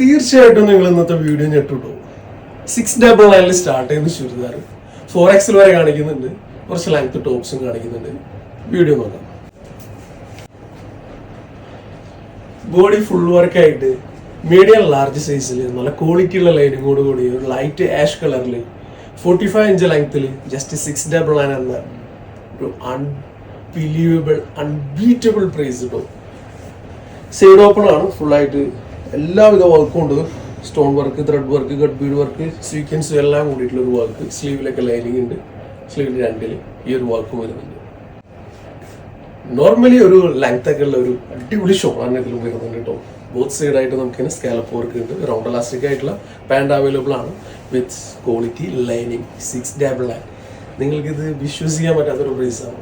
തീർച്ചയായിട്ടും നിങ്ങൾ ഇന്നത്തെ വീഡിയോ ഞെട്ടിട്ടു. സിക്സ് ഡബിൾ നയനിൽ സ്റ്റാർട്ട് ചെയ്യുന്ന ചുരിദാർ. ഫോർ എക്സിൽ വരെ കാണിക്കുന്നുണ്ട്. കുറച്ച് ലെങ്ത് ടോപ്സും കാണിക്കുന്നുണ്ട്. വീഡിയോ നോക്കാം. ബോഡി ഫുൾ വർക്കായിട്ട് മീഡിയം ലാർജ് സൈസിൽ നല്ല ക്വാളിറ്റി ഉള്ള ലൈനിങ്ങോട് കൂടി ഒരു ലൈറ്റ് ആഷ് കളറിൽ ഫോർട്ടി ഫൈവ് ഇഞ്ച് ലെങ്ത്തിൽ ജസ്റ്റ് സിക്സ് ഡബിൾ നയൻ എന്ന ഒരു അൺബിലീവബിൾ അൺബീറ്റബിൾ പ്രൈസ് കിട്ടും സൈഡ് ഓപ്പൺ ആണ്. ഫുൾ ആയിട്ട് എല്ലാവിധ വർക്കും ഉണ്ട്. സ്റ്റോൺ വർക്ക് ത്രെഡ് വർക്ക് ഗഡ് ബീഡ് വർക്ക് സീക്വൻസ് എല്ലാം കൂടിയിട്ടുള്ള ഒരു വർക്ക് സ്ലീവിലൊക്കെ ലൈനിങ് ഉണ്ട്. സ്ലീവിൽ രണ്ടിൽ ഈ ഒരു വർക്ക് വരുന്നുണ്ട്. നോർമലി ഒരു ലെങ്ത് ഒക്കെ ഉള്ള ഒരു അടിപൊളി ഷോളാണ് ഇതിൽ വരുന്നുണ്ട് കേട്ടോ. ബോത്ത് സൈഡ് ആയിട്ട് നമുക്ക് സ്കാലപ്പ് വർക്ക് ഉണ്ട്. റൗണ്ട് ഇലാസ്റ്റിക് ആയിട്ടുള്ള പാന്റ് അവൈലബിൾ ആണ്. With quality lining six double നിങ്ങൾക്ക് ഇത് വിശ്വസിക്കാൻ പറ്റാത്തൊരു പ്രൈസാണ്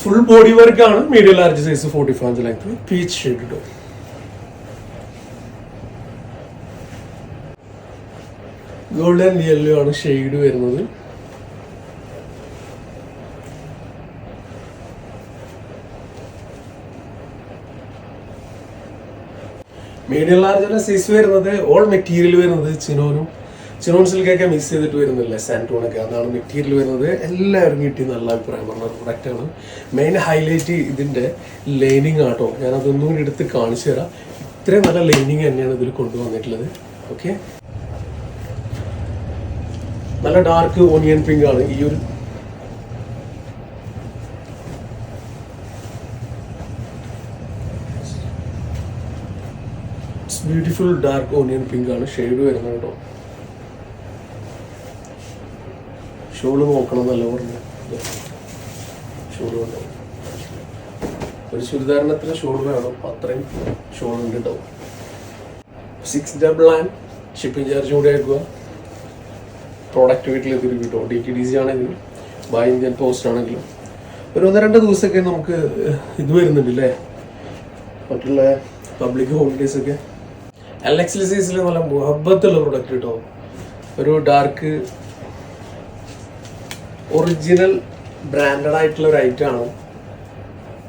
ഫുൾ ബോഡി വർക്ക് ആണ് medium large size forty five inch length peach shade കിട്ടും ഗോൾഡൻ യെല്ലോ ആണ് ഷെയ്ഡ് വരുന്നത്. മീഡിയം ലാർജ് സൈസ് വരുന്നത് ഓൾ മെറ്റീരിയൽ വരുന്നത് ചിനോനും. ചിനോൺ മിസ് ചെയ്തിട്ട് വരുന്നില്ല? സാന്റോണൊക്കെ അതാണ് മെറ്റീരിയൽ വരുന്നത്. എല്ലാവരും കിട്ടി നല്ല അഭിപ്രായം പറഞ്ഞ പ്രൊഡക്റ്റാണ് മെയിൻ ഹൈലൈറ്റ് ഇതിന്റെ ലൈനിങ് ആട്ടോ. ഞാൻ അതൊന്നും കൂടി എടുത്ത് കാണിച്ചു തരാം. ഇത്രയും നല്ല ലൈനിങ് തന്നെയാണ് ഇതിൽ കൊണ്ടുവന്നിട്ടുള്ളത്. ഓക്കെ നല്ല ഡാർക്ക് ഓണിയൻ പിങ്ക് ആണ്. ഈ ഒരു ബ്യൂട്ടിഫുൾ ഡാർക്ക് ഓണിയൻ പിങ്ക് ആണ്. ഷെയ്ഡ് വരുന്നത് കേട്ടോ. ഷോൾ നോക്കണം എന്നല്ല പറഞ്ഞു ഷോൾ ഒരു ചുരിദാരണത്തിന് ഷോൾ വേണം. അത്രയും ഷോൾ ഉണ്ട് കേട്ടോ six double and shipping charge കൂടെ ആക്കുക. പ്രോഡക്റ്റ് വീട്ടിലെത്തി കിട്ടും. ഡി ടി ഡി സി ആണെങ്കിലും ബൈ ഇന്ത്യൻ പോസ്റ്റ് ആണെങ്കിലും. ഒരു ഒന്ന് രണ്ട് ദിവസമൊക്കെ നമുക്ക് ഇത് വരുന്നുണ്ട് അല്ലേ മറ്റുള്ള പബ്ലിക് ഹോളിഡേസ് ഒക്കെ. എക്സ് സൈസിൽ നല്ല മുഹബത്തുള്ള പ്രൊഡക്റ്റ് കിട്ടും ഒരു ഡാർക്ക് ഒറിജിനൽ ബ്രാൻഡഡ് ആയിട്ടുള്ള ഒരു ഐറ്റം ആണ്.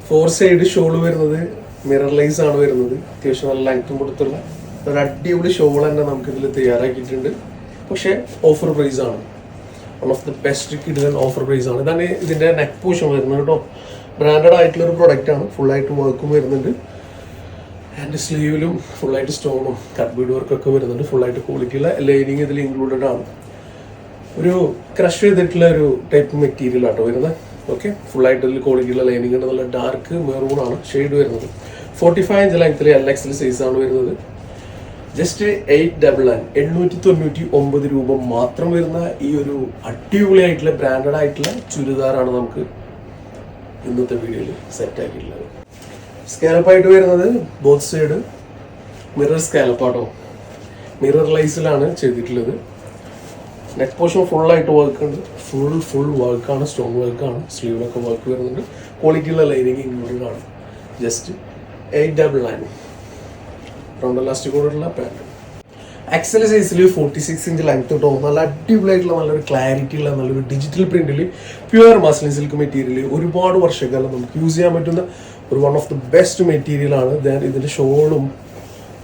ഫോർ സൈഡ് ഷോൾ വരുന്നത് മിറർ ലൈസ് ആണ് വരുന്നത്. അത്യാവശ്യം നല്ല ലെങ്ത്തും കൊടുത്തുള്ള. ഒരു അടിപൊളി ഷോൾ തന്നെ നമുക്ക് ഇതിൽ തയ്യാറാക്കിയിട്ടുണ്ട്. പക്ഷേ ഓഫർ പ്രൈസ് ആണ്. വൺ ഓഫ് ദി ബെസ്റ്റ് കിഡിലൻ ഓഫർ പ്രൈസ് ആണ്. ഇതാണ് ഇതിന്റെ നെക്ക് പോഷൻ വരുന്നത് കേട്ടോ ബ്രാൻഡഡ് ആയിട്ടുള്ള ഒരു പ്രൊഡക്റ്റ് ആണ്. ഫുൾ ആയിട്ട് വർക്കും വരുന്നുണ്ട്. ആൻഡ് സ്ലീവിലും ഫുള്ളായിട്ട് സ്റ്റോണും കട്ട് ബീഡ് വർക്കൊക്കെ വരുന്നുണ്ട്. ഫുള്ളായിട്ട് ക്വാളിറ്റിയുള്ള ലൈനിങ് ഇതിൽ ഇൻക്ലൂഡഡ് ആണ്. ഒരു ക്രഷ് ചെയ്തിട്ടുള്ള ഒരു ടൈപ്പ് മെറ്റീരിയൽ ആട്ടോ വരുന്നത്. ഓക്കെ ഫുള്ളായിട്ട് ഇതിൽ ക്വാളിറ്റിയുള്ള ലൈനിങ് ഉണ്ട്. നല്ല ഡാർക്ക് മെറൂൺ ആണ് ഷെയ്ഡ് വരുന്നത്. ഫോർട്ടി ഫൈവ് ഇഞ്ച് ലെങ്ത്തിൽ എൽ എക്സിൽ സൈസാണ് വരുന്നത് ജസ്റ്റ് എയ്റ്റ് ഡബിൾ നയൻ എണ്ണൂറ്റി തൊണ്ണൂറ്റി ഒമ്പത് രൂപ മാത്രം വരുന്ന ഈ ഒരു അടിപൊളിയായിട്ടുള്ള ബ്രാൻഡഡ് ആയിട്ടുള്ള ചുരിദാറാണ് നമുക്ക് ഇന്നത്തെ വീഡിയോയിൽ സെറ്റ് ആക്കിയിട്ടുള്ളത്. സ്കാലപ്പായിട്ട് വരുന്നത് ബോത്ത് സൈഡ് മിറർ സ്കാലപ്പാട്ടോ മിറർ ലൈസിലാണ് ചെയ്തിട്ടുള്ളത്. നെക്ക് പോർഷൻ ഫുൾ ആയിട്ട് വർക്ക് ഉണ്ട് ഫുൾ ഫുൾ വർക്കാണ് സ്റ്റോൺ വർക്കാണ് സ്ലീവിലൊക്കെ വർക്ക് വരുന്നുണ്ട്. ക്വാളിറ്റിയുള്ള ലൈനിങ് ഇൻക്ലൂഡഡ് ആണ്. Just eight double nine round ഉള്ള പാന്റ് എക്സൽ സൈസിൽ ഫോർട്ടി സിക്സ് ഇഞ്ച് ലെങ്ത് കിട്ടും നല്ല അടിപൊളിയായിട്ടുള്ള നല്ലൊരു ക്ലാരിറ്റി ഉള്ള നല്ലൊരു ഡിജിറ്റൽ പ്രിന്റിൽ പ്യുവർ മസ്ലിൻ സിൽക്ക് മെറ്റീരിയൽ ഒരുപാട് വർഷക്കാലം നമുക്ക് യൂസ് ചെയ്യാൻ പറ്റുന്ന ഒരു one of the best material ആണ്. ദാൻ ഇതിന്റെ ഷോളും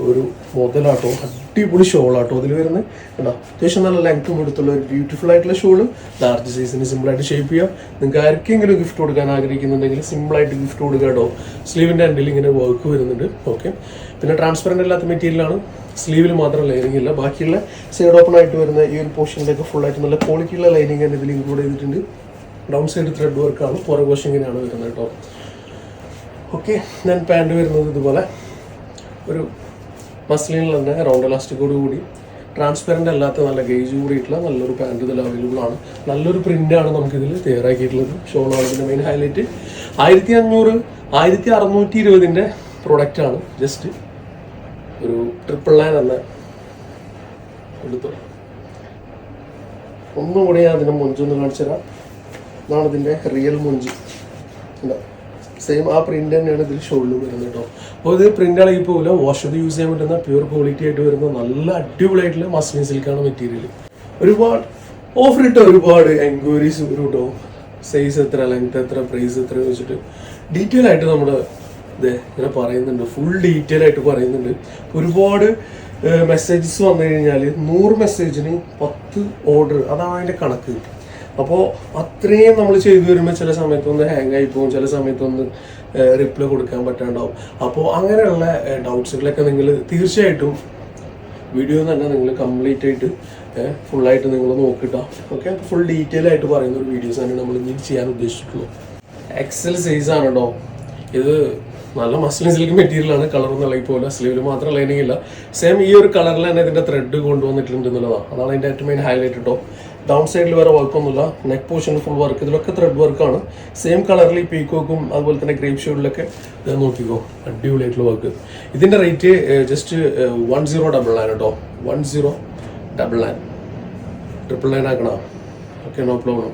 ഒരു മുതലാട്ടോ അടിപൊളി ഷോളാട്ടോ അതിൽ വരുന്നത് കണ്ടോ? അത്യാവശ്യം നല്ല ലെങ്ത്തും എടുത്തുള്ള ഒരു ബ്യൂട്ടിഫുൾ ആയിട്ടുള്ള ഷോൾ. ലാർജ് സൈസിന് സിമ്പിൾ ആയിട്ട് ഷേപ്പ് ചെയ്യാം. നിങ്ങൾക്ക് ആർക്കെങ്കിലും ഗിഫ്റ്റ് കൊടുക്കാൻ ആഗ്രഹിക്കുന്നുണ്ടെങ്കിൽ സിമ്പിൾ ആയിട്ട് ഗിഫ്റ്റ് കൊടുക്കുക കേട്ടോ. സ്ലീവിന്റെ അണ്ടിൽ ഇങ്ങനെ വർക്ക് വരുന്നുണ്ട്. ഓക്കെ പിന്നെ ട്രാൻസ്പെറന്റ് അല്ലാത്ത മെറ്റീരിയലാണ് സ്ലീവിൽ മാത്രം ലൈനിങ് ഇല്ല. ബാക്കിയുള്ള സൈഡ് ഓപ്പൺ ആയിട്ട് വരുന്ന ഈ ഒരു പോർഷനിലൊക്കെ ഫുൾ ആയിട്ട് നല്ല ക്വാളിറ്റിയുള്ള ലൈനിങ് തന്നെ ഇതിൽ ഇൻക്ലൂഡ് ചെയ്തിട്ടുണ്ട്. ഡൗൺ സൈഡ് ത്രെഡ് വർക്കാണ് പുറകു വശം ഇങ്ങനെയാണ് വരുന്നത് കേട്ടോ. ഓക്കെ ഞാൻ പാന്റ് വരുന്നത് ഇതുപോലെ. ഒരു മസ്ലിനിൽ തന്നെ റൗണ്ട് ഇലാസ്റ്റിക്കോട് കൂടി ട്രാൻസ്പെറന്റ് അല്ലാത്ത നല്ല ഗേജ് കൂടിയിട്ടുള്ള നല്ലൊരു പാന്റ് ഇതിൽ അവൈലബിൾ ആണ്. നല്ലൊരു പ്രിന്റാണ് നമുക്കിതിൽ തയ്യാറാക്കിയിട്ടുള്ളത്. ഷോൺ ആണ് മെയിൻ ഹൈലൈറ്റ് ആയിരത്തി അഞ്ഞൂറ് ആയിരത്തി അറുന്നൂറ്റി ഇരുപതിന്റെ പ്രൊഡക്റ്റ് ആണ്. ജസ്റ്റ് ഒരു ട്രിപ്പിൾ നയൻ എന്ന ഒന്നും കൂടി ഞാൻ അതിന്റെ മുഞ്ചൊന്ന് കാണിച്ചു തരാം ഇതാണ് ഇതിന്റെ റിയൽ മുഞ്ചി. ഉണ്ടോ സെയിം ആ പ്രിന്റ് തന്നെയാണ് ഇതിൽ ഷോളിലും വരുന്നത് കേട്ടോ. അപ്പോൾ ഇത് പ്രിന്റ് ഇളകി പോകില്ല വാഷ് ചെയ്ത് യൂസ് ചെയ്യാൻ പറ്റുന്ന പ്യൂർ ക്വാളിറ്റി ആയിട്ട് വരുന്ന നല്ല അടിപൊളിയായിട്ടുള്ള മസ്ലിൻ സിൽക്കാണ് മെറ്റീരിയൽ ഒരുപാട് ഓഫർ ഇട്ട ഒരുപാട് എൻക്വയറീസ് വരും കേട്ടോ. സൈസ് എത്ര ലെങ്ത് എത്ര പ്രൈസ് എത്ര വെച്ചിട്ട്. ഡീറ്റെയിൽ ആയിട്ട് നമ്മൾ ഇത് ഇങ്ങനെ പറയുന്നുണ്ട്. ഫുൾ ഡീറ്റെയിൽ ആയിട്ട് പറയുന്നുണ്ട്. ഒരുപാട് മെസ്സേജസ് വന്നു കഴിഞ്ഞാൽ നൂറ് മെസ്സേജിന് പത്ത് ഓർഡർ അതാണ് അതിന്റെ കണക്ക്. അപ്പോൾ അത്രയും നമ്മൾ ചെയ്തു വരുമ്പോൾ ചില സമയത്തൊന്ന് ഹാങ് ആയി പോകും ചില സമയത്തൊന്ന് റിപ്ലൈ കൊടുക്കാൻ പറ്റാണ്ടാവും. അപ്പോൾ അങ്ങനെയുള്ള ഡൗട്ട്സുകളൊക്കെ നിങ്ങൾ തീർച്ചയായിട്ടും വീഡിയോ തന്നെ നിങ്ങൾ കംപ്ലീറ്റ് ആയിട്ട് ഫുള്ളായിട്ട് നിങ്ങൾ നോക്കിട്ടോ. ഓക്കെ ഫുൾ ഡീറ്റെയിൽ ആയിട്ട് പറയുന്ന ഒരു വീഡിയോസ് ആണ് നമ്മൾ ഇനി ചെയ്യാൻ ഉദ്ദേശിച്ചിട്ടുള്ളൂ. എക്സൽ സൈസ് ആണ് കേട്ടോ ഇത് നല്ല മസ്ലിൻ സിൽക്ക് മെറ്റീരിയൽ ആണ്. കളർ എന്നുള്ള പോലെ സ്ലീവിൽ മാത്രം ലൈനിങ് ഇല്ല. സെയിം ഈ ഒരു കളറിൽ തന്നെ ഇതിന്റെ ത്രെഡ് കൊണ്ടുവന്നിട്ടുണ്ട് എന്നുള്ളതാണ് അതാണ് അതിന്റെ ഏറ്റവും മെയിൻ ഹൈലൈറ്റ് കേട്ടോ ഡൗൺ സൈഡിൽ വേറെ വർക്കൊന്നുമില്ല നെക്ക് പോർഷൻ ഫുൾ വർക്ക് ഇതിലൊക്കെ ത്രെഡ് വർക്കാണ് സെയിം കളറിൽ ഈ പീക്കോക്കും അതുപോലെ തന്നെ ഗ്രേപ്പ് ഷെയ്ഡിലൊക്കെ നോക്കിക്കോ. അടിപൊളിയായിട്ടുള്ള വർക്ക് ഇതിന്റെ rate just one zero double nine കേട്ടോ one zero double nine triple nine ആക്കണം? Okay no problem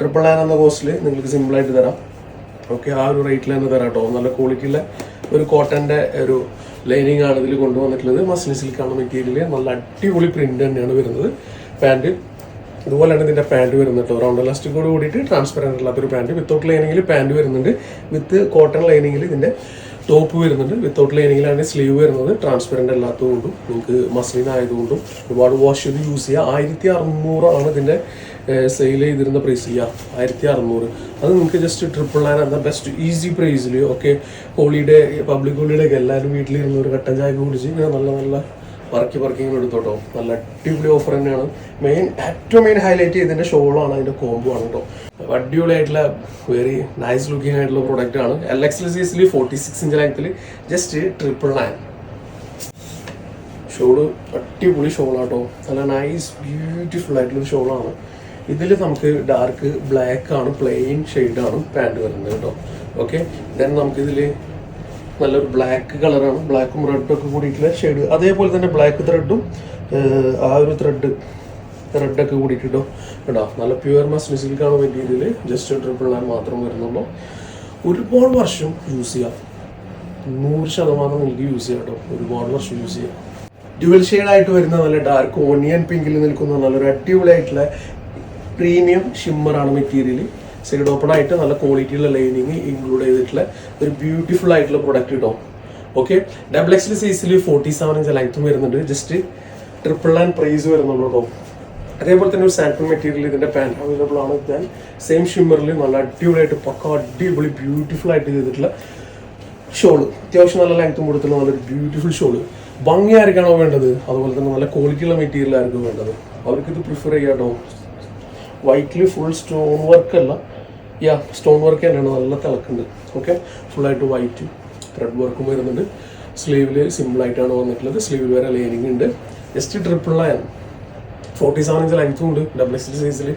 triple nine എന്ന കോസ്റ്റിൽ നിങ്ങൾക്ക് സിമ്പിളായിട്ട് തരാം. ഓക്കെ ആ ഒരു റേറ്റിൽ തന്നെ തരാം കേട്ടോ നല്ല ക്വാളിറ്റിയിലെ ഒരു കോട്ടന്റെ ഒരു ലൈനിങ് ആണ് ഇതിൽ കൊണ്ടുവന്നിട്ടുള്ളത്. മസിൽ സിൽക്കാണ് മെറ്റീരിയൽ നല്ല അടിപൊളി പ്രിന്റ് തന്നെയാണ് വരുന്നത്. പാന്റ് ഇതുപോലെയാണ് ഇതിന്റെ പാന്റ് വരുന്നത് കേട്ടോ. റൗണ്ട് ഇലാസ്റ്റിക്കോട് കൂടിയിട്ട് ട്രാൻസ്പെറന്റ് അല്ലാത്തൊരു പാന്റ് വിത്തൗട്ട് ലൈനിങ്ങിൽ പാന്റ് വരുന്നുണ്ട്. വിത്ത് കോട്ടൺ ലൈനിങ്ങിൽ ഇതിന്റെ ടോപ്പ് വരുന്നുണ്ട്. വിത്തൗട്ട് ലൈനിങ്ങിലാണ് സ്ലീവ് വരുന്നത് ട്രാൻസ്പെറന്റ് അല്ലാത്തതുകൊണ്ടും നിങ്ങൾക്ക് മസ്ലിൻ ആയതുകൊണ്ടും ഒരുപാട് വാഷ് ചെയ്ത് യൂസ് ചെയ്യുക ആയിരത്തി അറുന്നൂറാണ് ഇതിന്റെ സെയിൽ ചെയ്തിരുന്ന പ്രൈസ് ചെയ്യുക ആയിരത്തി അറുന്നൂറ് അത് നിങ്ങൾക്ക് ജസ്റ്റ് ട്രിപ്പിൾ നയൻ എന്ന ബെസ്റ്റ് ഈസി പ്രൈസിൽ ഒക്കെ ഹോളിഡേ പബ്ലിക് ഹോളിഡേ ഒക്കെ എല്ലാവരും വീട്ടിലിരുന്ന് ഒരു കട്ടൻ ചായ കുടിച്ച് ഇങ്ങനെ നല്ല നല്ല വർക്കി വർക്കിങ്ങൾ എടുത്തോട്ടോ നല്ല അടിപൊളി ഓഫർ തന്നെയാണ്. മെയിൻ ഏറ്റവും മെയിൻ ഹൈലൈറ്റ് ചെയ്തതിന്റെ ഷോളാണ് അതിന്റെ കോംബോ ആണ് കേട്ടോ. അടിപൊളിയായിട്ടുള്ള വെരി നൈസ് ലുക്കിംഗ് ആയിട്ടുള്ള പ്രൊഡക്റ്റ് ആണ്. എൽ എക്സ് സീസിൽ ഫോർട്ടി സിക്സ് ഇഞ്ച് ലെങ്ത്തിൽ ജസ്റ്റ് ട്രിപ്പിൾ നയൻ ഷോൾ അടിപൊളി ഷോളാട്ടോ നല്ല നൈസ് ബ്യൂട്ടിഫുൾ ആയിട്ടുള്ള ഷോളാണ് ഇതിൽ നമുക്ക് ഡാർക്ക് ബ്ലാക്ക് ആണ് പ്ലെയിൻ ഷെയ്ഡാണ് പാന്റ് വരുന്നത് കേട്ടോ. ഓക്കെ ദെൻ നമുക്കിതിൽ നല്ലൊരു ബ്ലാക്ക് കളറാണ് ബ്ലാക്കും റെഡും ഒക്കെ കൂടിയിട്ടുള്ള ഷെയ്ഡ് അതേപോലെ തന്നെ ബ്ലാക്ക് ത്രെഡും ആ ഒരു ത്രെഡ് റെഡൊക്കെ കൂടിയിട്ടോ കേട്ടോ. നല്ല പ്യുവർ മസ്റ്റ് സിൽക്കാണ് മെറ്റീരിയൽ ജസ്റ്റ് ട്രിപ്പിൾ നയൻ മാത്രം വരുന്നുള്ളൂ. ഒരുപാട് വർഷം യൂസ് ചെയ്യാം. നൂറ് ശതമാനം നിങ്ങൾക്ക് യൂസ് ചെയ്യാം കേട്ടോ. ഒരുപാട് വർഷം യൂസ് ചെയ്യാം. ഡ്യുവൽ ആയിട്ട് വരുന്ന നല്ല ഡാർക്ക് ഓണിയൻ പിങ്കിൽ നിൽക്കുന്ന നല്ലൊരു അടിപൊളിയായിട്ടുള്ള പ്രീമിയം ഷിമ്മറാണ് മെറ്റീരിയൽ സൈഡ് ഓപ്പൺ ആയിട്ട് നല്ല ക്വാളിറ്റിയുള്ള ലൈനിങ് ഇൻക്ലൂഡ് ചെയ്തിട്ടുള്ള ഒരു ബ്യൂട്ടിഫുൾ ആയിട്ടുള്ള പ്രൊഡക്റ്റ് കിട്ടും ഓക്കെ ഡബിൾ എക്സിൽ സൈസിൽ ഫോർട്ടി സെവൻ ഇഞ്ച് ലൈറ്റും വരുന്നുണ്ട്. ജസ്റ്റ് ട്രിപ്പിൾ ആൻഡ് പ്രൈസ് വരുന്നുള്ളൂ കേട്ടോ അതേപോലെ തന്നെ ഒരു സാൻപിൾ മെറ്റീരിയൽ ഇതിന്റെ പാൻ അവൈലബിൾ ആണ്. ഞാൻ സെയിം ഷിമ്മറിൽ നല്ല അടിപൊളിയായിട്ട് പക്ക അടിപൊളി ബ്യൂട്ടിഫുൾ ആയിട്ട് ചെയ്തിട്ടുള്ള ഷോൾ അത്യാവശ്യം നല്ല ലെങ്ത്തും കൊടുത്തുള്ള നല്ലൊരു ബ്യൂട്ടിഫുൾ ഷോൾ ഭംഗി ആർക്കാണോ വേണ്ടത്? അതുപോലെ തന്നെ നല്ല ക്വാളിറ്റിയുള്ള മെറ്റീരിയൽ ആയിരിക്കും വേണ്ടത്? അവർക്ക് ഇത് പ്രിഫർ ചെയ്യാട്ടോ വൈറ്റിൽ ഫുൾ സ്റ്റോൺ വർക്ക് അല്ല. യാ സ്റ്റോൺ വർക്ക് തന്നെയാണ്. നല്ല തിളക്കുണ്ട് ഓക്കെ ഫുള്ളായിട്ട് വൈറ്റ് ത്രെഡ് വർക്കും വരുന്നുണ്ട്. സ്ലീവിൽ സിമ്പിളായിട്ടാണ് വന്നിട്ടുള്ളത്. സ്ലീവിൽ വരെ ലൈനിങ് ഉണ്ട്. Just triple nine forty seven inch ലൈഫും ഉണ്ട്. ഡബിൾ എക്സ് സൈസിൽ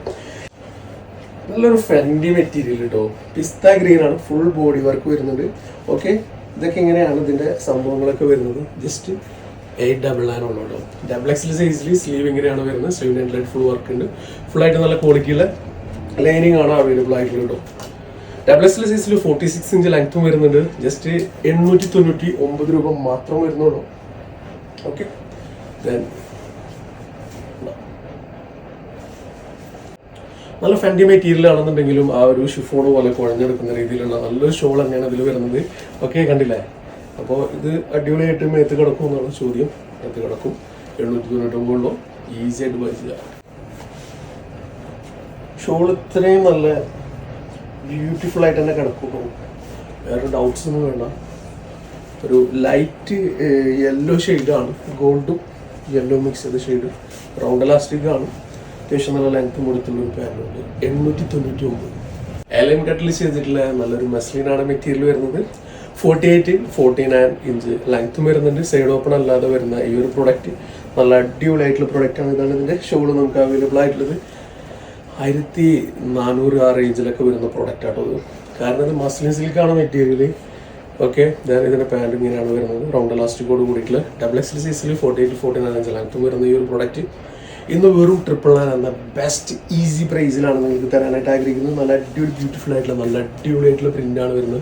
നല്ലൊരു ഫ്രണ്ട്ലി മെറ്റീരിയൽ കേട്ടോ പിസ്ത ഗ്രീൻ ആണ്. ഫുൾ ബോഡി വർക്ക് വരുന്നുണ്ട്. ഓക്കെ ഇതൊക്കെ ഇങ്ങനെയാണ് ഇതിന്റെ സംഭവങ്ങളൊക്കെ വരുന്നത്. ജസ്റ്റ് എയ്റ്റ് ഡബിൾ നയൻ ഉള്ളൂ കേട്ടോ ഡബിൾ എക്സിൽ സൈസിൽ സ്ലീവ് ഇങ്ങനെയാണ് വരുന്നത്. സ്ലീവിന്റെ ഫുൾ വർക്ക് ഉണ്ട്. ഫുൾ ആയിട്ട് നല്ല ക്വാളിറ്റിയുള്ള ലൈനിങ് ആണ് അവൈലബിൾ ആയിട്ടുള്ളത് കേട്ടോ ഡബിൾ എൽ സൈസിൽ ഫോർട്ടി സിക്സ് ഇഞ്ച് ലെങ്ത്തും വരുന്നുണ്ട് ജസ്റ്റ് എണ്ണൂറ്റി തൊണ്ണൂറ്റി ഒമ്പത് രൂപ മാത്രം വരുന്നുള്ളൂ. ഓക്കെ നല്ല ഫെൻഡി മെറ്റീരിയൽ ആണെന്നുണ്ടെങ്കിലും ആ ഒരു ഷിഫോൺ പോലെ കുഴഞ്ഞെടുക്കുന്ന രീതിയിലുള്ള നല്ലൊരു ഷോൾ തന്നെയാണ് ഇതിൽ വരുന്നത്. ഓക്കെ കണ്ടില്ലേ? അപ്പോൾ ഇത് അടിപൊളിയായിട്ട് മേത്ത് കിടക്കും എന്നുള്ള ചോദ്യം. മേത്ത് കിടക്കും. എണ്ണൂറ്റി തൊണ്ണൂറ്റൊമ്പതിലോ ഈസി ആയിട്ട് പഠിച്ചതാണ് ഷോൾ ഇത്രയും നല്ല ബ്യൂട്ടിഫുൾ ആയിട്ട് തന്നെ കിടക്കുള്ളൂ വേറെ ഡൗട്ട്സ് ഒന്നും വേണ്ട. ഒരു ലൈറ്റ് യെല്ലോ ഷെയ്ഡാണ് ഗോൾഡും യെല്ലോ മിക്സ് ചെയ്ത ഷെയ്ഡ് റൗണ്ട് ഇലാസ്റ്റിക് ആണ്. അത്യാവശ്യം നല്ല ലെങ്ത്തും കൊടുത്തുള്ള ഒരു പാനുണ്ട് എണ്ണൂറ്റി തൊണ്ണൂറ്റി ഒമ്പത് എലൻ കട്ടിൽ ചെയ്തിട്ടുള്ള നല്ലൊരു മെസ്ലിനാണ് മെറ്റീരിയൽ വരുന്നത്. Forty eight forty nine inch ലെങ്ത്തും വരുന്നുണ്ട്. സൈഡ് ഓപ്പൺ അല്ലാതെ വരുന്ന ഈ ഒരു പ്രൊഡക്റ്റ് നല്ല അടിപൊളിയായിട്ടുള്ള പ്രൊഡക്റ്റ് ആണ് ഇതാണ് ഇതിന്റെ ഷോൾ നമുക്ക് അവൈലബിൾ ആയിട്ടുള്ളത്. ആയിരത്തി നാനൂറ് ആ റേഞ്ചിലൊക്കെ വരുന്ന പ്രോഡക്റ്റ് ആട്ടോ ഇത്. കാരണം ഇത് മസ്ലിൻ സിൽക്കാണ് മെറ്റീരിയൽ ഓക്കെ ഞാൻ ഇതിന്റെ പാന്റ് ഇങ്ങനെയാണ് വരുന്നത്. റൗണ്ട് എലാസ്റ്റിക്കോട് കൂടിയിട്ടുള്ള ഡബിൾ എക്സ് സൈസിൽ forty eight forty nine inch ലെങ്ത്തും വരുന്ന ഈ ഒരു പ്രോഡക്റ്റ് ഇന്ന് വെറും ട്രിപ്പിൾ നയൻ എന്ന ബെസ്റ്റ് ഈസി പ്രൈസിലാണ് നിങ്ങൾക്ക് തരാനായിട്ട് ആഗ്രഹിക്കുന്നത്. നല്ല അടിപൊളി ബ്യൂട്ടിഫുൾ ആയിട്ടുള്ള നല്ല അടിപൊളിയായിട്ടുള്ള ആണ് വരുന്നത്.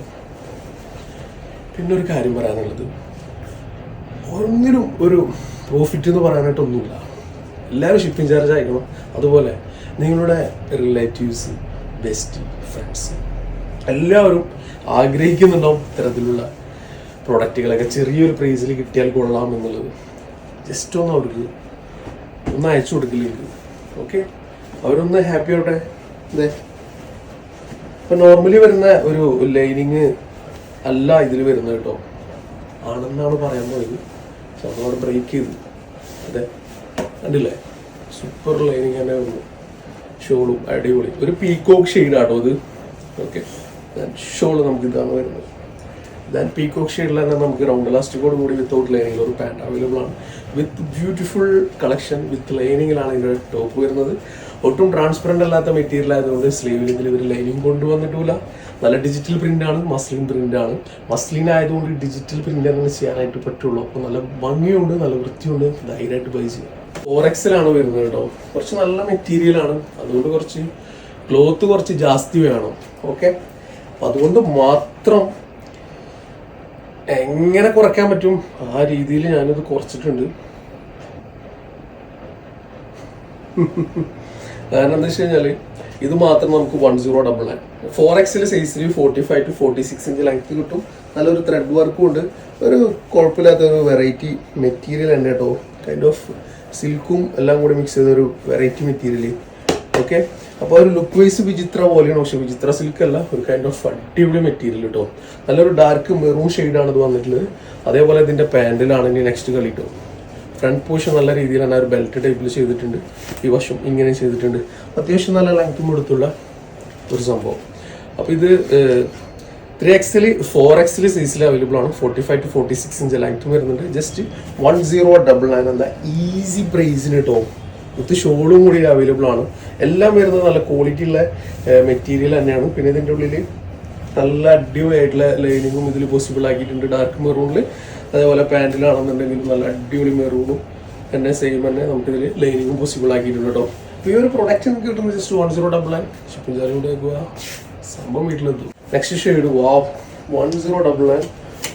പിന്നെ ഒരു കാര്യം പറയാനുള്ളത്. ഒന്നിനും ഒരു പ്രോഫിറ്റ് എന്ന് പറയാനായിട്ടൊന്നുമില്ല. എല്ലാവരും ഷിപ്പിംഗ് ചാർജ് അയക്കണം അതുപോലെ നിങ്ങളുടെ റിലേറ്റീവ്സ് ബെസ്റ്റ് ഫ്രണ്ട്സ് എല്ലാവരും ആഗ്രഹിക്കുന്നുണ്ടാവും ഇത്തരത്തിലുള്ള പ്രൊഡക്റ്റുകളൊക്കെ ചെറിയൊരു പ്രൈസിൽ കിട്ടിയാൽ കൊള്ളാം എന്നുള്ളത്. ജസ്റ്റ് ഒന്ന് അവർക്ക് ഒന്ന് അയച്ചു കൊടുക്കില്ലെങ്കിൽ ഓക്കെ അവരൊന്ന് ഹാപ്പി ആവട്ടെ. അതെ ഇപ്പം നോർമലി വരുന്ന ഒരു ലൈനിങ് അല്ല ഇതിൽ വരുന്നത് കേട്ടോ. ആണെന്നാണ് പറയാൻ പോയത്. പക്ഷെ അതോടെ ബ്രേക്ക് ചെയ്തു. അതെ കണ്ടില്ലേ? സൂപ്പർ ലൈനിങ് തന്നെ വന്നു ഷോളും അടിപൊളി. ഒരു പീകോക്ക് ഷെയ്ഡാണോ ഇത്. ഓക്കെ ഷോൾ നമുക്ക് ഇതാണ് വരുന്നത്. ദാൻ പീകോക്ക് ഷെയ്ഡിൽ തന്നെ നമുക്ക് റൗണ്ട് ഇലാസ്റ്റിക്കോട് കൂടി വിത്തൗട്ട് ലൈനിങ് ഒരു പാന്റ് അവൈലബിൾ ആണ്. വിത്ത് ബ്യൂട്ടിഫുൾ കളക്ഷൻ വിത്ത് ലൈനിങ്ങിലാണ് ഇതിന്റെ ടോപ്പ് വരുന്നത്. ഒട്ടും ട്രാൻസ്പെറന്റ് അല്ലാത്ത മെറ്റീരിയൽ ആയതുകൊണ്ട് സ്ലീവിൽ ഇതിൽ ഒരു ലൈനിങ് കൊണ്ടുവന്നിട്ടില്ല നല്ല ഡിജിറ്റൽ പ്രിന്റ് ആണ് മസ്ലിൻ പ്രിന്റ് ആണ്. മസ്ലിൻ ആയതുകൊണ്ട് ഡിജിറ്റൽ പ്രിന്റ് തന്നെ ചെയ്യാനായിട്ട് പറ്റുള്ളൂ. അപ്പോൾ നല്ല ഭംഗിയുണ്ട് നല്ല വൃത്തിയുണ്ട് ധൈര്യമായിട്ട് ബൈ ചെയ്യാം. ഫോർ എക്സിലാണ് വരുന്നത് കേട്ടോ കുറച്ച് നല്ല മെറ്റീരിയൽ ആണ്. അതുകൊണ്ട് കുറച്ച് ക്ലോത്ത് കുറച്ച് ജാസ്തി വേണം. ഓക്കെ അതുകൊണ്ട് മാത്രം എങ്ങനെ കുറയ്ക്കാൻ പറ്റും? ആ രീതിയിൽ ഞാനിത് കുറച്ചിട്ടുണ്ട്. കാരണം എന്താ വെച്ച് കഴിഞ്ഞാൽ ഇത് മാത്രം നമുക്ക് one zero double nine four XL three forty five to forty six inch length കിട്ടും. നല്ലൊരു ത്രെഡ് വർക്കും ഉണ്ട്. ഒരു കുഴപ്പമില്ലാത്ത ഒരു വെറൈറ്റി മെറ്റീരിയൽ ഉണ്ട് കേട്ടോ കൈൻഡ് ഓഫ് സിൽക്കും എല്ലാം കൂടി മിക്സ് ചെയ്ത ഒരു വെറൈറ്റി മെറ്റീരിയൽ ഓക്കെ അപ്പോൾ ഒരു ലുക്ക് വൈസ് വിചിത്ര പോലെയാണ്. പക്ഷെ വിചിത്ര സിൽക്ക് അല്ല ഒരു കൈൻഡ് ഓഫ് അടിപൊളി മെറ്റീരിയൽ കേട്ടോ നല്ലൊരു ഡാർക്ക് മെറൂൺ ഷെയ്ഡാണ് ഇത് വന്നിട്ടുള്ളത്. അതേപോലെ ഇതിന്റെ പാന്റിലാണെങ്കിൽ നെക്സ്റ്റ് കളി കേട്ടോ ഫ്രണ്ട് പോർഷൻ നല്ല രീതിയിൽ തന്നെ ഒരു ബെൽറ്റ് ടൈപ്പിൽ ചെയ്തിട്ടുണ്ട്. ഈ വശം ഇങ്ങനെ ചെയ്തിട്ടുണ്ട്. അത്യാവശ്യം നല്ല ലെങ്ത്തും കൊടുത്തുള്ള ഒരു സംഭവം. അപ്പോൾ ഇത് ത്രീ എക്സിൽ ഫോർ എക്സിൽ സൈസിൽ അവൈലബിൾ ആണ് forty five to forty six inch ലൈറ്റും വരുന്നുണ്ട്. Just one zero double nine എന്താ ഈസി പ്രൈസിന് കേട്ടോ വിത്ത് ഷോളും കൂടി അവൈലബിൾ ആണ്. എല്ലാം വരുന്നത് നല്ല ക്വാളിറ്റി ഉള്ള മെറ്റീരിയൽ തന്നെയാണ്. പിന്നെ ഇതിന്റെ ഉള്ളിൽ നല്ല അടിപൊളിയായിട്ടുള്ള ലൈനിങ്ങും ഇതിൽ പോസിബിൾ ആക്കിയിട്ടുണ്ട്. ഡാർക്ക് മെറൂണിൽ അതേപോലെ പാന്റിലാണെന്നുണ്ടെങ്കിലും നല്ല അടിപൊളി മെറൂണും തന്നെ സെയിം തന്നെ നമുക്കിതിൽ ലൈനിങ്ങും പോസിബിൾ ആക്കിയിട്ടുണ്ട് കേട്ടോ. ഈ ഒരു പ്രൊഡക്റ്റ് നമുക്ക് കിട്ടുന്നത് just one zero double nine shipping charge കൂടെ ആക്കുക. സംഭവം വീട്ടിലെത്തും. നെക്സ്റ്റ് ഷെയ്ഡ് വാ one zero double nine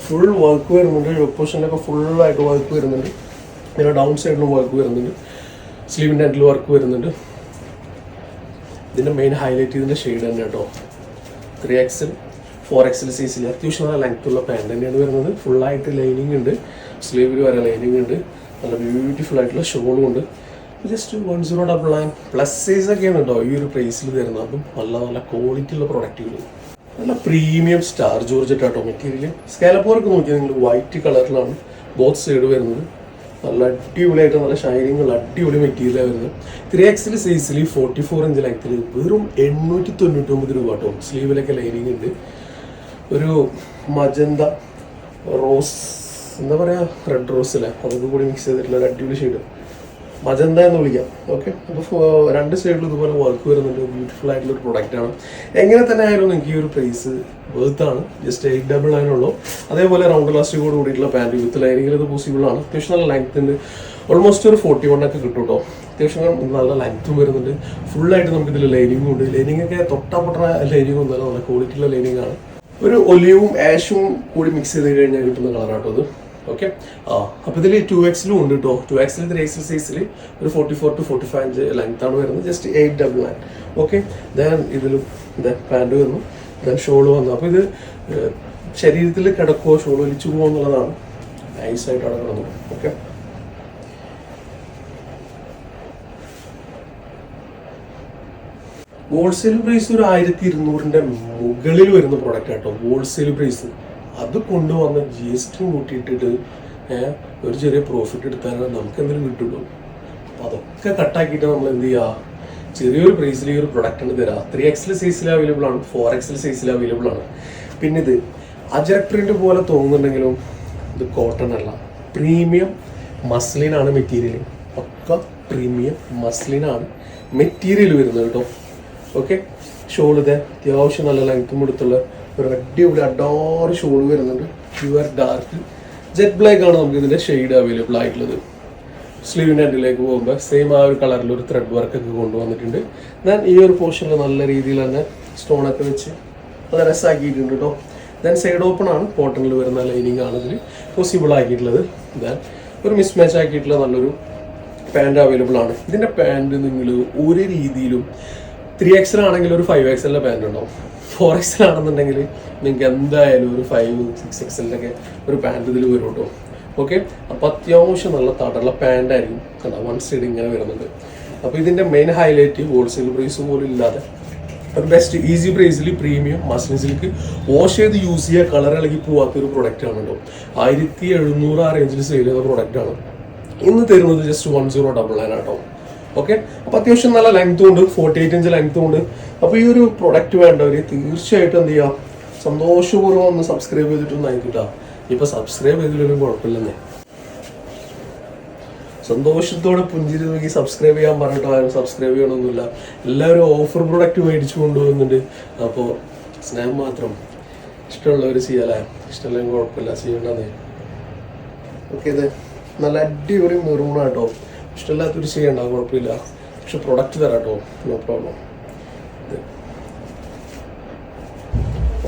full work വരുന്നുണ്ട്. പൊസിഷനിലൊക്കെ ഫുള്ളായിട്ട് വർക്ക് വരുന്നുണ്ട്. പിന്നെ ഡൗൺ സൈഡിലും വർക്ക് വരുന്നുണ്ട്. സ്ലീവിന്റെ എൻഡിൽ വർക്ക് വരുന്നുണ്ട്. ഇതിന്റെ മെയിൻ ഹൈലൈറ്റ് ഇതിന്റെ ഷെയ്ഡ് തന്നെ കേട്ടോ ത്രീ എക്സിൽ ഫോർ എക്സിൽ സൈസിൽ അത്യാവശ്യം നല്ല ലെങ്ത് ഉള്ള പാന്റ് തന്നെയാണ് വരുന്നത്. ഫുള്ളായിട്ട് ലൈനിങ് ഉണ്ട്. സ്ലീവിൽ വരെ ലൈനിങ് ഉണ്ട്. നല്ല ബ്യൂട്ടിഫുൾ ആയിട്ടുള്ള ഷോളും ഉണ്ട്. Just one zero double nine plus size ഒക്കെയാണ് കേട്ടോ ഈ ഒരു പ്രൈസിൽ തരുന്നത്. അപ്പം നല്ല നല്ല ക്വാളിറ്റി ഉള്ള പ്രൊഡക്റ്റുകൾ നല്ല പ്രീമിയം സ്റ്റാർ ജോർജറ്റ് ആട്ടോ മെറ്റീരിയൽ സ്കാലപ്പ് വർക്ക് നോക്കിയാൽ നിങ്ങൾ വൈറ്റ് കളറിലാണ് ബോത്ത് സൈഡ് വരുന്നത്. നല്ല അടിപൊളിയായിട്ട് നല്ല ഷൈനിങ് ഉള്ള അടിപൊളി മെറ്റീരിയലാണ് വരുന്നത്. ത്രീ എക്സിൽ സൈസിൽ ഫോർട്ടി ഫോർ ഇഞ്ച് ലെങ്ത്തിൽ വെറും എണ്ണൂറ്റി തൊണ്ണൂറ്റി ഒമ്പത് രൂപ കേട്ടോ സ്ലീവിലൊക്കെ ലൈനിങ് ഉണ്ട്. ഒരു മജന്ത റോസ് എന്താ പറയുക റെഡ് റോസ് അല്ലേ അതൊക്കെ കൂടി മിക്സ് ചെയ്തിട്ടുള്ള അടിപൊളി ഷെയ്ഡ് മജന്ത എന്ന് വിളിക്കാം ഓക്കെ അപ്പോൾ രണ്ട് സൈഡിലും ഇതുപോലെ വർക്ക് വരുന്നുണ്ട്. ബ്യൂട്ടിഫുൾ ആയിട്ടുള്ള ഒരു ആണ്. എങ്ങനെ തന്നെ ആയാലും എനിക്ക് ഈ ഒരു പ്രൈസ് ആണ്. ജസ്റ്റ് എയ്റ്റ് ഡബിൾ നയൻ ഉള്ളൂ. അതേപോലെ റൗണ്ട് ഇലാസ്റ്റിക്കോട് കൂടിയിട്ടുള്ള പാന്റ് വിത്ത് ലൈനിങ്ങിൽ ഇത് പോസിബിൾ ആണ്. അത്യാവശ്യം നല്ല ലെങ്ത്തിന്റെ ഓൾമോസ്റ്റ് ഒരു ഫോർട്ടി വൺ ഒക്കെ കിട്ടും കേട്ടോ അത്യാവശ്യം നല്ല ലെങ്ത്തും വരുന്നുണ്ട്. ഫുള്ളായിട്ട് നമുക്ക് ഇതിൽ ലൈനിങ്ങും ഉണ്ട്. ലൈനിങ് ഒക്കെ പൊട്ടണ ലൈനിങ് ഒന്നല്ല നല്ല ക്വാളിറ്റിയുള്ള ലൈനിങ് ആണ്. ഒരു ഒലിവും ആഷും കൂടി മിക്സ് ചെയ്ത് കഴിഞ്ഞാൽ കിട്ടുന്ന കളറാട്ടോ അത് ഓക്കെ ആ അപ്പോൾ ഇതിൽ ടു എക്സിലും ഉണ്ട് കേട്ടോ ടു എക്സിൽ ഇതിൽ എക്സസൈസിൽ ഒരു forty four to forty five length ആണ് വരുന്നത്. Just eight double nine okay then ഇതിലും ദെൻ പാന്റ് വന്നു ദെൻ ഷോൾ വന്നു. അപ്പോൾ ഇത് ശരീരത്തിൽ കിടക്കുമോ ഷോൾ വലിച്ചു പോകുമോ എന്നുള്ളതാണ് നൈസായിട്ട് അവിടെ കിടന്നു ഓക്കെ ഹോൾസെയിൽ പ്രൈസ് ഒരു ആയിരത്തി ഇരുന്നൂറിന്റെ മുകളിൽ വരുന്ന പ്രോഡക്റ്റ് ആട്ടോ ഹോൾസെയിൽ പ്രൈസ് അത് കൊണ്ടുവന്ന് ജി എസ് ടി കൂട്ടിയിട്ടിട്ട് ഒരു ചെറിയ പ്രോഫിറ്റ് എടുത്താലാണ് നമുക്ക് എന്തെങ്കിലും കിട്ടുള്ളൂ. അപ്പൊ അതൊക്കെ കട്ടാക്കിയിട്ട് നമ്മൾ എന്ത് ചെയ്യുക ചെറിയൊരു പ്രൈസിൽ ഈ ഒരു പ്രൊഡക്റ്റ് തരാം. ത്രീ എക്സിൽ സൈസിൽ അവൈലബിൾ ആണ്. ഫോർ എക്സിൽ സൈസിൽ അവൈലബിൾ ആണ്. പിന്നെ ഇത് അജരക് പ്രിന്റ് പോലെ തോന്നുന്നുണ്ടെങ്കിലും ഇത് കോട്ടൺ അല്ല. പ്രീമിയം മസ്ലിനാണ് മെറ്റീരിയൽ ഒക്കെ പ്രീമിയം മസ്ലിനാണ് മെറ്റീരിയൽ വരുന്നത് കേട്ടോ. ഓക്കെ ഷോൾ ഇത് അത്യാവശ്യം നല്ല ലെങ്ത്തും എടുത്തുള്ള ഒരു അടിപൊളി അഡാറ് ഷൂൾ വരുന്നുണ്ട്. പ്യുവർ ഡാർക്ക് ജെറ്റ് ബ്ലാക്ക് ആണ് നമുക്ക് ഇതിന്റെ ഷെയ്ഡ് അവൈലബിൾ ആയിട്ടുള്ളത്. സ്ലീവിന്റെ എൻഡിലേക്ക് പോകുമ്പോൾ സെയിം ആ ഒരു കളറിൽ ഒരു ത്രെഡ് വർക്ക് ഒക്കെ കൊണ്ടുവന്നിട്ടുണ്ട്. ഞാൻ ഈ ഒരു പോർഷനിൽ നല്ല രീതിയിൽ തന്നെ സ്റ്റോൺ ഒക്കെ വെച്ച് അത് രസമാക്കിയിട്ടുണ്ട് കേട്ടോ ദെൻ സൈഡ് ഓപ്പൺ ആണ്. കോട്ടണിൽ വരുന്ന ലൈനിങ് ആണ് ഇതിൽ പോസിബിൾ ആക്കിയിട്ടുള്ളത്. ദെൻ ഒരു മിസ് മാച്ച് ആക്കിയിട്ടുള്ള നല്ലൊരു പാന്റ് അവൈലബിൾ ആണ്. ഇതിന്റെ പാന്റ് നിങ്ങൾ ഒരു രീതിയിലും ത്രീ എക്സൽ ആണെങ്കിൽ ഒരു ഫൈവ് എക്സലിന്റെ പാന്റ് ഉണ്ടാവും. ഫോർ എക്സിലാണെന്നുണ്ടെങ്കിൽ നിങ്ങൾക്ക് എന്തായാലും ഒരു ഫൈവ് സിക്സ് എക്സലിന്റെയൊക്കെ ഒരു പാന്റ് ഇതിൽ വരും കേട്ടോ ഓക്കെ അപ്പോൾ അത്യാവശ്യം നല്ല തടള്ള പാന്റ് ആയിരിക്കും. കണ്ടോ? വൺ സൈഡ് ഇങ്ങനെ വരുന്നുണ്ട്. അപ്പോൾ ഇതിന്റെ മെയിൻ ഹൈലൈറ്റ് ഹോൾസെയിൽ പ്രൈസ് പോലും ഇല്ലാതെ. ഒരു ബെസ്റ്റ് ഈസി പ്രൈസിൽ പ്രീമിയം മസ്ലിൻ സിൽക്ക് വാഷ് ചെയ്ത് യൂസ് ചെയ്യുക കളർ ഇളകി പോവാത്ത ഒരു പ്രൊഡക്റ്റ് ആണ് കേട്ടോ. ആയിരത്തി എഴുന്നൂറ് ആ റേഞ്ചിൽ സെയിൽ ചെയ്ത പ്രൊഡക്റ്റ് ആണ്. ഇന്ന് തരുന്നത് just one zero double nine ആട്ടോ ഓക്കെ അപ്പോൾ അത്യാവശ്യം നല്ല ലെങ്ത്തും ഉണ്ട്. ഫോർട്ടി എയ്റ്റ് ഇഞ്ച് ലെങ്ത്തും ഉണ്ട്. അപ്പൊ ഈ ഒരു പ്രൊഡക്റ്റ് വേണ്ടവര് തീർച്ചയായിട്ടും എന്ത് ചെയ്യാം? സന്തോഷപൂർവം ഒന്ന് സബ്സ്ക്രൈബ് ചെയ്തിട്ടൊന്നും ആയിക്കിട്ടാ ഇപ്പൊ സബ്സ്ക്രൈബ് ചെയ്തില്ലൊന്നും കുഴപ്പമില്ലെന്നേ. സന്തോഷത്തോടെ പുഞ്ചിരി നോക്കി സബ്സ്ക്രൈബ് ചെയ്യാൻ പറഞ്ഞിട്ട് ആരും സബ്സ്ക്രൈബ് ചെയ്യണമെന്നില്ല എല്ലാവരും ഓഫർ പ്രൊഡക്റ്റ് മേടിച്ചു കൊണ്ടുപോകുന്നുണ്ട് അപ്പോൾ സ്നേഹം മാത്രം ഇഷ്ടമുള്ളവർ ചെയ്യാലേ ഇഷ്ടമല്ലെങ്കിൽ കുഴപ്പമില്ല ചെയ്യണ്ടെന്നേ. ഓക്കെ ഇത് നല്ല അടിപൊളി മെറൂണാട്ടോ. ഇഷ്ടമല്ലാത്തവർ ചെയ്യണ്ട കുഴപ്പമില്ല. പക്ഷെ പ്രൊഡക്റ്റ് തരാം കേട്ടോ നോ പ്രോബ്ലം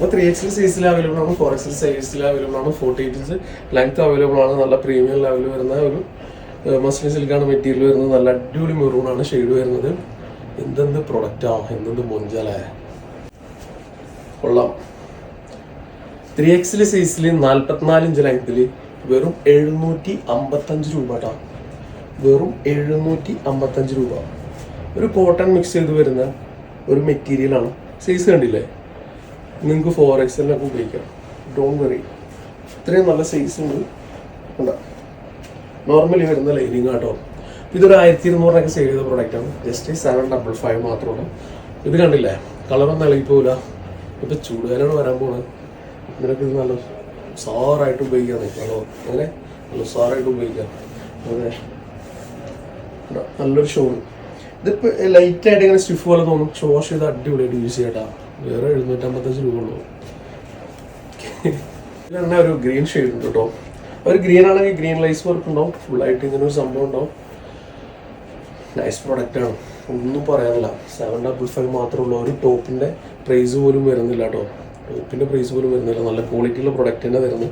അപ്പോൾ ത്രീ എക്സിൽ സൈസിൽ അവൈലബിൾ ആണ് ഫോർ എക്സിൽ സൈസിൽ അവൈലബിൾ ആണ് forty eight inch length available ആണ് നല്ല പ്രീമിയം ലെവലിൽ വരുന്ന ഒരു മസ്ലിൻ സിൽക്കാണ് മെറ്റീരിയൽ വരുന്നത്. നല്ല അടിപൊളി മെറൂണാണ് ഷെയ്ഡ് വരുന്നത്. എന്തെന്ത് പ്രൊഡക്റ്റാ എന്തെന്ത് മൊഞ്ചലേ കൊള്ളാം. ത്രീ എക്സിൽ സൈസിൽ നാൽപ്പത്തിനാല് ഇഞ്ച് ലെങ്ത്തിൽ വെറും എഴുന്നൂറ്റി അമ്പത്തഞ്ച് രൂപ വെറും എഴുന്നൂറ്റി അമ്പത്തഞ്ച് രൂപ. ഒരു കോട്ടൺ മിക്സ് ചെയ്ത് വരുന്ന ഒരു മെറ്റീരിയലാണ് സൈസ് കണ്ടില്ലേ? നിങ്ങൾക്ക് ഫോർ എക്സ് എല്ലാം ഉപയോഗിക്കാം. ഡോൺ വെറി ഇത്രയും നല്ല സൈസ് ഉണ്ട്. കണ്ടോ? നോർമലി വരുന്ന ലൈനിങ് ആട്ടോ ഇതൊരു ആയിരത്തി ഇരുന്നൂറിനൊക്കെ സെയിൽ ചെയ്ത പ്രോഡക്റ്റ് ആണ്. ജസ്റ്റ് സെവൻ ഡബിൾ ഫൈവ് മാത്രമുള്ളൂ ഇത് കണ്ടില്ലേ? കളറൊന്നും ഇളകിപ്പോല ഇപ്പൊ ചൂടുകാലാണ് വരാൻ പോകുന്നത് നിനക്ക് ഇത് നല്ല സാറായിട്ട് ഉപയോഗിക്കാം ഹലോ അങ്ങനെ നല്ല സാറായിട്ട് ഉപയോഗിക്കാം. അതെ. നല്ലൊരു ഷോ ഇതിപ്പോ ലൈറ്റ് ആയിട്ട് ഇങ്ങനെ സ്റ്റിഫ് പോലെ തോന്നും. ഷോ വാഷ് ചെയ്ത് അടിപൊളിയായിട്ട് യൂസ് ചെയ്യട്ടാ വേറെ എഴുന്നൂറ്റമ്പത്തഞ്ച് രൂപ ഉള്ളൂ. ഇതിലെന്നെ ഒരു ഗ്രീൻ ഷെയ്ഡ് ഉണ്ട് കേട്ടോ. ഒരു ഗ്രീൻ ആണെങ്കിൽ ഗ്രീൻ ലൈസ് വർക്ക് ഉണ്ടാവും ഫുൾ ആയിട്ട് ഇങ്ങനെ ഒരു സംഭവം ഉണ്ടാവും നൈസ് പ്രോഡക്റ്റ് ആണ്. ഒന്നും പറയാനില്ല. സെവൻ ഡബിൾ ഫൈവ് മാത്രമേ ഉള്ളൂ. ഒരു ടോപ്പിന്റെ പ്രൈസ് പോലും വരുന്നില്ല കേട്ടോ. ടോപ്പിന്റെ പ്രൈസ് പോലും വരുന്നില്ല. നല്ല ക്വാളിറ്റിയുള്ള പ്രൊഡക്റ്റ് തന്നെ വരുന്നു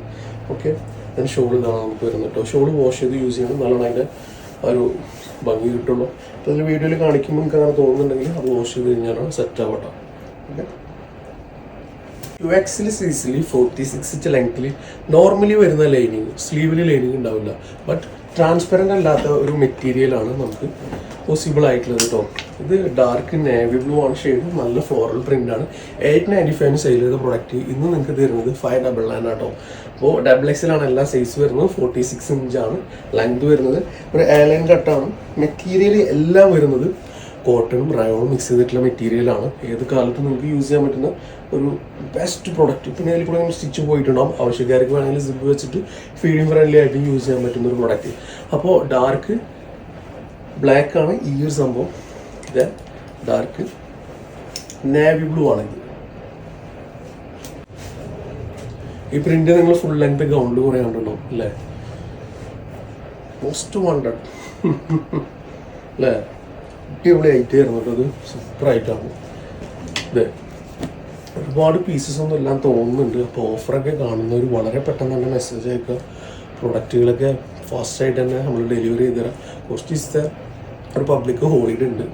ഓക്കെ ഞാൻ ഷോൾ ഇതാണ് നമുക്ക് വരുന്നത് കേട്ടോ. ഷോൾ വാഷ് ചെയ്ത് യൂസ് ചെയ്യണം. നല്ലോണം അതിന്റെ ആ ഒരു ഭംഗി കിട്ടുള്ളൂ. അപ്പോൾ അതിൽ വീഡിയോയിൽ കാണിക്കുമ്പോൾ നിങ്ങൾക്ക് അങ്ങനെ തോന്നുന്നുണ്ടെങ്കിൽ അത് വാഷ് ചെയ്ത് കഴിഞ്ഞാലാണ് സെറ്റ് ആവട്ടോ. ഓക്കെ ടു എക്സിൽ സീസിലി ഫോർട്ടി സിക്സ് ലെങ്ത്തിൽ നോർമലി വരുന്ന ലൈനിങ് സ്ലീവിൽ ലൈനിങ് ഉണ്ടാവില്ല. ബട്ട് ട്രാൻസ്പെറന്റ് അല്ലാത്ത ഒരു മെറ്റീരിയലാണ് നമുക്ക് പോസിബിൾ ആയിട്ടുള്ളത് കേട്ടോ ഇത് ഡാർക്ക് നേവി ബ്ലൂ ആണ് ഷെയ്ഡ് നല്ല ഫ്ലോറൽ പ്രിന്റ് ആണ്. എയ്റ്റ് നയന്റി ഫൈവ് സെയിൽ ചെയ്ത പ്രൊഡക്റ്റ് ഇന്ന് നിങ്ങൾക്ക് തരുന്നത് ഫൈവ് ഡബിൾ നയൻ ആട്ടോ അപ്പോൾ ഡബിൾ എക്സിലാണ് എല്ലാ സൈസ് വരുന്നത് ഫോർട്ടി സിക്സ് ഇഞ്ചാണ് ലെങ്ത് വരുന്നത്. ഒരു എയർലൈൻ കട്ടാണ് മെറ്റീരിയൽ എല്ലാം വരുന്നത് കോട്ടണും റയോണും മിക്സ് ചെയ്തിട്ടുള്ള മെറ്റീരിയലാണ് ഏത് കാലത്തും നമുക്ക് യൂസ് ചെയ്യാൻ പറ്റുന്ന ഒരു ബെസ്റ്റ് പ്രൊഡക്റ്റ് പിന്നെ അതിൽ കൂടെ സ്റ്റിച്ച് പോയിട്ടുണ്ടാകും ആവശ്യക്കാർക്ക് വേണമെങ്കിൽ സിബ് വെച്ചിട്ട് ഫീഡിങ് ഫ്രണ്ട്ലി ആയിട്ട് യൂസ് ചെയ്യാൻ പറ്റുന്ന ഒരു പ്രൊഡക്റ്റ് അപ്പോൾ ഡാർക്ക് ബ്ലാക്ക് ആണ് ഈ ഒരു സംഭവം. ഇത് ഡാർക്ക് നേവി ബ്ലൂ ആണെങ്കിൽ ഈ പ്രിന്റ് നിങ്ങൾ ഫുൾ ലെങ്ത് ഗൗണ്ട് കുറേ കണ്ടുണ്ടോ അല്ലേ? മോസ്റ്റ് വാണ്ടഡ് അല്ലേ? അടിപൊളി ഐറ്റം ആയിരുന്നു കേട്ടോ. അത് സൂപ്പർ ആയിട്ടാണ് ഇത് ഒരുപാട് പീസസ് ഒന്നും എല്ലാം തോന്നുന്നുണ്ട്. അപ്പോൾ ഓഫറൊക്കെ കാണുന്നവർ വളരെ പെട്ടെന്ന് തന്നെ മെസ്സേജ് അയക്കുക. പ്രൊഡക്റ്റുകളൊക്കെ ഫാസ്റ്റ് ആയിട്ട് തന്നെ നമ്മൾ ഡെലിവറി ചെയ്ത് തരാം. കുറച്ച് ദിവസത്തെ ഒരു പബ്ലിക് ഹോളിഡേ ഉണ്ട്.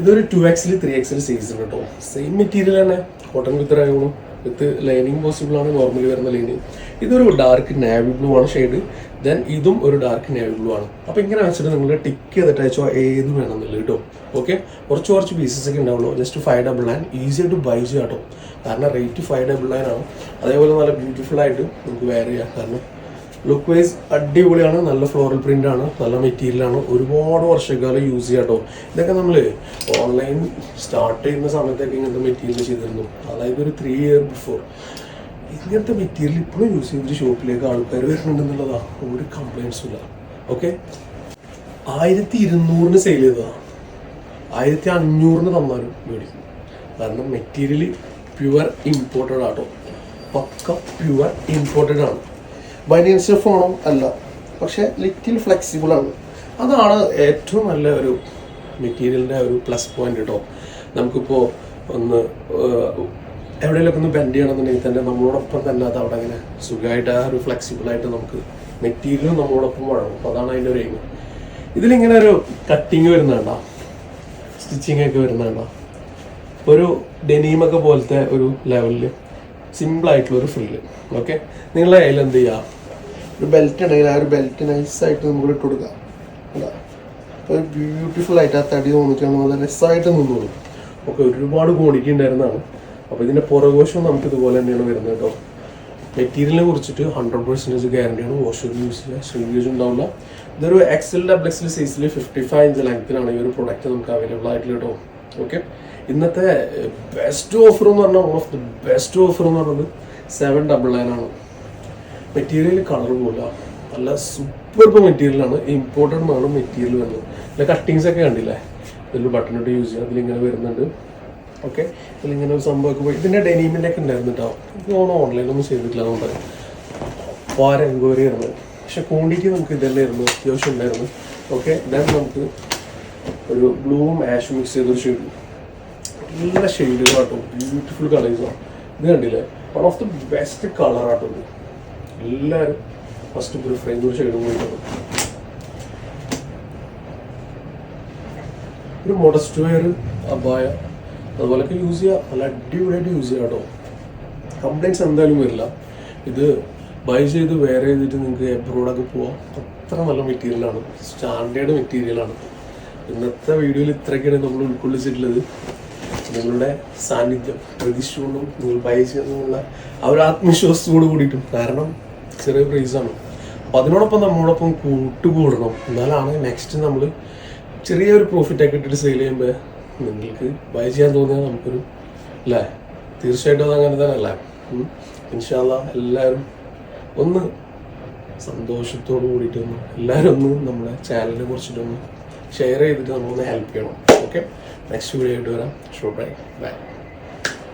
ഇതൊരു ടു എക്സിൽ ത്രീ എക്സിൽ സൈസ് കേട്ടോ. സെയിം മെറ്റീരിയൽ തന്നെ. കോട്ടൺ വിത്ത് റയോണും വിത്ത് ലൈനിങ് പോസിബിൾ ആണ് നോർമലി വരുന്ന ലൈനിങ് ഇതൊരു ഡാർക്ക് നാവി ബ്ലൂ ആണ് ഷെയ്ഡ് ദെൻ ഇതും ഒരു ഡാർക്ക് നാവി ബ്ലൂ ആണ്. അപ്പൊ ഇങ്ങനെ വെച്ചിട്ട് നിങ്ങൾ ടിക്ക് ചെയ്തിട്ട് അയച്ചോ ഏത് വേണമെന്നില്ല കേട്ടോ. ഓക്കെ കുറച്ച് കുറച്ച് പീസസ് ഒക്കെ ഉണ്ടാവുള്ളൂ. Just five double nine easy ആയിട്ട് ബൈ ചെയ്യാം കേട്ടോ. കാരണം റേറ്റ് ഫൈവ് ഡബിൾ നയൻ ആണ്. അതേപോലെ നല്ല ബ്യൂട്ടിഫുൾ ആയിട്ട് നമുക്ക് വെയർ ചെയ്യാം. കാരണം ലുക്ക് വൈസ് അടിപൊളിയാണ്. നല്ല ഫ്ലോറൽ പ്രിന്റ് ആണ്. നല്ല മെറ്റീരിയൽ ആണ്. ഒരുപാട് വർഷക്കാലം യൂസ് ചെയ്യാം കേട്ടോ ഇതൊക്കെ നമ്മൾ ഓൺലൈൻ സ്റ്റാർട്ട് ചെയ്യുന്ന സമയത്തൊക്കെ ഇങ്ങനത്തെ മെറ്റീരിയൽ ചെയ്തിരുന്നു. അതായത് ഒരു ത്രീ ഇയർ ബിഫോർ ഇങ്ങനത്തെ മെറ്റീരിയൽ ഇപ്പോഴും യൂസ് ചെയ്തൊരു ഷോപ്പിലേക്ക് ആൾക്കാർ വരുന്നുണ്ടെന്നുള്ളതാ. ഒരു കംപ്ലയിൻസും ഇല്ല. ഓക്കെ ആയിരത്തി ഇരുന്നൂറിന് സെയിൽ ചെയ്തതാണ് ആയിരത്തി അഞ്ഞൂറിന് തന്നാലും മേടിക്കും കാരണം മെറ്റീരിയൽ പ്യുവർ ഇമ്പോർട്ടഡ് ആട്ടോ. പക്ക പ്യുവർ ഇമ്പോർട്ടഡ് ആണ്. ബനിയൻ ഫോണും അല്ല. പക്ഷേ ലിറ്റിൽ ഫ്ലെക്സിബിൾ ആണ്. അതാണ് ഏറ്റവും നല്ല ഒരു മെറ്റീരിയലിന്റെ ഒരു പ്ലസ് പോയിന്റ് കേട്ടോ നമുക്കിപ്പോൾ ഒന്ന് എവിടെയെങ്കിലുമൊക്കെ ഒന്ന് ബെൻഡ് ചെയ്യണമെന്നുണ്ടെങ്കിൽ തന്നെ നമ്മളോടൊപ്പം തന്നെ അത് അവിടെ അങ്ങനെ സുഖമായിട്ട് ആ ഒരു ഫ്ലെക്സിബിളായിട്ട് നമുക്ക് മെറ്റീരിയൽ നമ്മളോടൊപ്പം വഴങ്ങും. അപ്പോൾ അതാണ് അതിന്റെ ഒരു എയിം ഇതിലിങ്ങനെ ഒരു കട്ടിങ് വരുന്നുണ്ടോ സ്റ്റിച്ചിങ് ഒക്കെ വരുന്നുണ്ടോ ഒരു ഡെനീമൊക്കെ പോലത്തെ ഒരു ലെവലിൽ സിമ്പിൾ ആയിട്ടുള്ള ഒരു ഫ്രില്ല് ഓക്കെ നിങ്ങളുടെ കയ്യിൽ എന്ത് ചെയ്യാം? ഒരു ബെൽറ്റ് ഉണ്ടെങ്കിൽ ആ ഒരു ബെൽറ്റ് നൈസായിട്ട് നമുക്ക് ഇട്ട് കൊടുക്കാം. ഒരു ബ്യൂട്ടിഫുൾ ആയിട്ട് ആ തടി തോന്നിച്ചാണ് നല്ല രസമായിട്ട് കൊടുക്കും. ഓക്കെ ഒരുപാട് ക്വാണ്ടിറ്റി ഉണ്ടായിരുന്നതാണ്. അപ്പോൾ ഇതിന്റെ പുറകോശം നമുക്ക് ഇതുപോലെ തന്നെയാണ് വരുന്നത് കേട്ടോ. മെറ്റീരിയലിനെ കുറിച്ചിട്ട് ഹൺഡ്രഡ് പെർസെന്റേജ് ഗ്യാരണ്ടിയാണ് വാഷ് യൂസ് ചെയ്യുക. ഷ്രിങ്കേജ് ഉണ്ടാവില്ല. ഇതൊരു എക്സൽ ഡബിൾ എക്സൽ സൈസിൽ ഫിഫ്റ്റി ഫൈവ് ഇഞ്ച് ലെങ്ത്തിലാണ് ഈ ഒരു പ്രൊഡക്റ്റ് നമുക്ക് അവൈലബിൾ ആയിട്ടുള്ള കേട്ടോ. ഓക്കെ ഇന്നത്തെ ബെസ്റ്റ് ഓഫർ എന്ന് പറഞ്ഞാൽ ഓഫ് ദി ബെസ്റ്റ് ഓഫർ എന്ന് പറയുന്നത് സെവൻ ഡബിൾ നയൻ ആണ്. മെറ്റീരിയൽ കളർ പോല നല്ല സൂപ്പർ മെറ്റീരിയലാണ് ഇമ്പോർട്ടന്റ് ആണ്. മെറ്റീരിയൽ വരുന്നത്. പിന്നെ കട്ടിങ്സ് ഒക്കെ കണ്ടില്ലേ? ഇതിൽ ബട്ടൺ ഇട്ട് യൂസ് ചെയ്യാം. അതിലിങ്ങനെ വരുന്നുണ്ട്. ഓക്കെ ഇതിലിങ്ങനെ ഒരു സംഭവമൊക്കെ ഇതിന്റെ ഡെനീമിന്റെ ഒക്കെ ഉണ്ടായിരുന്നു കേട്ടോ ഇത് ഓണം ഓൺലൈനൊന്നും ചെയ്തിട്ടില്ല നമ്മുടെ വാര എൻക്വയറി ആയിരുന്നു. പക്ഷെ ക്വാണ്ടിറ്റി നമുക്ക് ഇതല്ലായിരുന്നു അത്യാവശ്യം ഉണ്ടായിരുന്നു. ഓക്കെ ദെൻ നമുക്ക് ഒരു ബ്ലൂവും ആഷും മിക്സ് ചെയ്തൊരു ഷെയ്ഡ് നല്ല ഷെയ്ഡുകളാട്ടോ ബ്യൂട്ടിഫുൾ കളേഴ്സാണ് ഇത് കണ്ടില്ലേ? One of the best colour ഇത്. എല്ലാവരും ഫസ്റ്റ് പ്രിഫർ ചെയ്യുന്ന ഒരു ഷെയ്ഡ് പോയിട്ടുണ്ട് ഒരു മോഡസ്റ്റ് വെയർ അബായ അതുപോലൊക്കെ യൂസ് ചെയ്യാം. നല്ല അടിപൊളിയായിട്ട് യൂസ് ചെയ്യാം കേട്ടോ. കംപ്ലൈന്റ്സ് എന്തായാലും വരില്ല. ഇത് ബൈ ചെയ്ത് വെയർ ചെയ്തിട്ട് നിങ്ങൾക്ക് എബ്രോഡൊക്കെ പോവാം. അത്ര നല്ല മെറ്റീരിയലാണ് സ്റ്റാൻഡേർഡ് മെറ്റീരിയലാണ് ഇന്നത്തെ വീഡിയോയിൽ ഇത്രയൊക്കെയാണ് നമ്മൾ ഉൾക്കൊള്ളിച്ചിട്ടുള്ളത്. നിങ്ങളുടെ സാന്നിധ്യം പ്രതീക്ഷിച്ചുകൊണ്ടും നിങ്ങൾ ഭയച്ചുള്ള ആ ഒരു ആത്മവിശ്വാസത്തോട് കൂടിയിട്ടും. കാരണം ചെറിയ പ്രൈസാണ് അപ്പം അതിനോടൊപ്പം നമ്മളോടൊപ്പം കൂട്ടുകൂടണം. എന്നാലാണ് നെക്സ്റ്റ് നമ്മൾ ചെറിയൊരു പ്രോഫിറ്റ് ഒക്കെ ഇട്ടിട്ട് സെയിൽ ചെയ്യുമ്പോൾ നിങ്ങൾക്ക് ബൈ ചെയ്യാൻ തോന്നിയാൽ നമുക്കൊരു അല്ലേ തീർച്ചയായിട്ടും അത് അങ്ങനെ തന്നെ അല്ലേ ഇൻഷാല്ല എല്ലാവരും ഒന്ന് സന്തോഷത്തോട് കൂടിയിട്ടൊന്ന് എല്ലാവരും ഒന്ന് നമ്മുടെ ചാനലിനെ കുറിച്ചിട്ടൊന്ന് ഷെയർ ചെയ്തിട്ട് നമ്മളൊന്ന് ഹെൽപ്പ് ചെയ്യണം. ഓക്കെ നെക്സ്റ്റ് വീഡിയോ ആയിട്ട് വരാം ഷോ ബൈ ബൈ